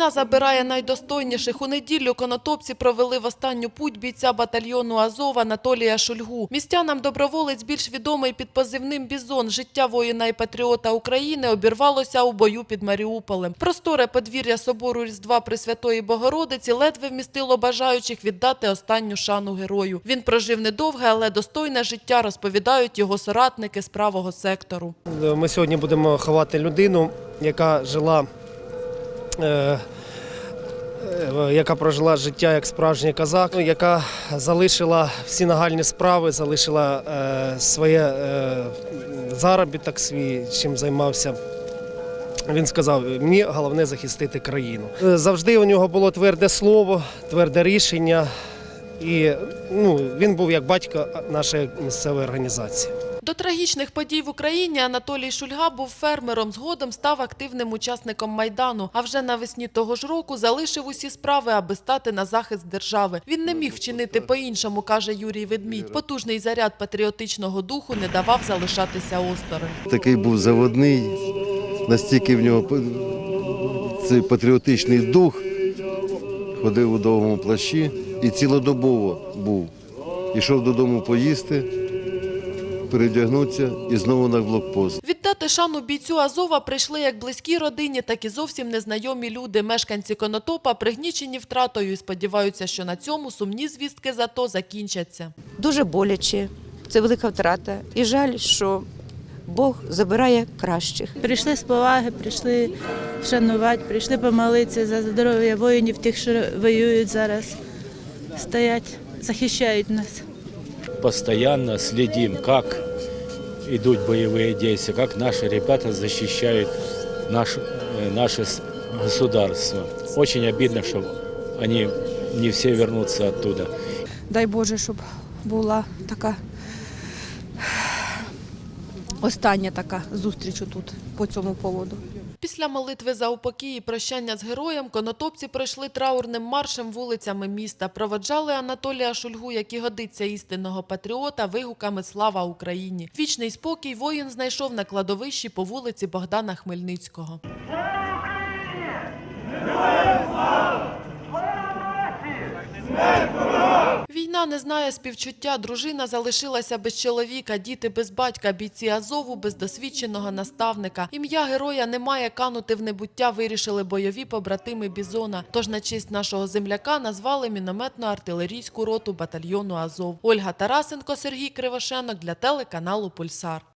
Війна забирає найдостойніших. У неділю конотопці провели в останню путь бійця батальйону Азов Анатолія Шульгу. Містянам доброволець більш відомий під позивним Бізон. Життя воїна і патріота України обірвалося у бою під Маріуполем. Просторе подвір'я собору Різдва Пресвятої Богородиці ледве вмістило бажаючих віддати останню шану герою. Він прожив недовге, але достойне життя, розповідають його соратники з правого сектору. Ми сьогодні будемо ховати людину, яка жила, яка прожила життя як справжній козак, ну, яка залишила всі нагальні справи, залишила е, своє е, заробіток свій, чим займався. Він сказав: мені головне захистити країну. Е, Завжди у нього було тверде слово, тверде рішення. І ну, він був як батько нашої місцевої організації. До трагічних подій в Україні Анатолій Шульга був фермером, згодом став активним учасником Майдану, а вже навесні того ж року залишив усі справи, аби стати на захист держави. Він не міг вчинити по-іншому, каже Юрій Ведмідь. Потужний заряд патріотичного духу не давав залишатися осторонь. Такий був заводний, настільки в нього цей патріотичний дух, ходив у довгому плащі і цілодобово був. Ішов додому поїсти, передягнутися і знову на блокпост. Віддати шану бійцю Азова прийшли як близькі родині, так і зовсім незнайомі люди. Мешканці Конотопа пригнічені втратою і сподіваються, що на цьому сумні звістки зато закінчаться. Дуже боляче. Це велика втрата. І жаль, що Бог забирає кращих. Прийшли з поваги, прийшли вшанувати, прийшли помолитися за здоров'я воїнів, тих, що воюють зараз, стоять, захищають нас. Постоянно следим, как идут боевые действия, как наши ребята защищают наш, э, наше государство. Очень обидно, что они не все вернутся оттуда. Дай Боже, щоб була така остання така зустріч тут по цьому поводу. Після молитви за упокій і прощання з героєм конотопці пройшли траурним маршем вулицями міста. Проводжали Анатолія Шульгу, як і годиться істинного патріота, вигуками «Слава Україні!». Вічний спокій воїн знайшов на кладовищі по вулиці Богдана Хмельницького. Війна не знає співчуття. Дружина залишилася без чоловіка, діти без батька, бійці Азову без досвідченого наставника. Ім'я героя не має канути в небуття. Вирішили бойові побратими Бізона. Тож на честь нашого земляка назвали мінометно-артилерійську роту батальйону Азов. Ольга Тарасенко, Сергій Кривошенок для телеканалу Пульсар.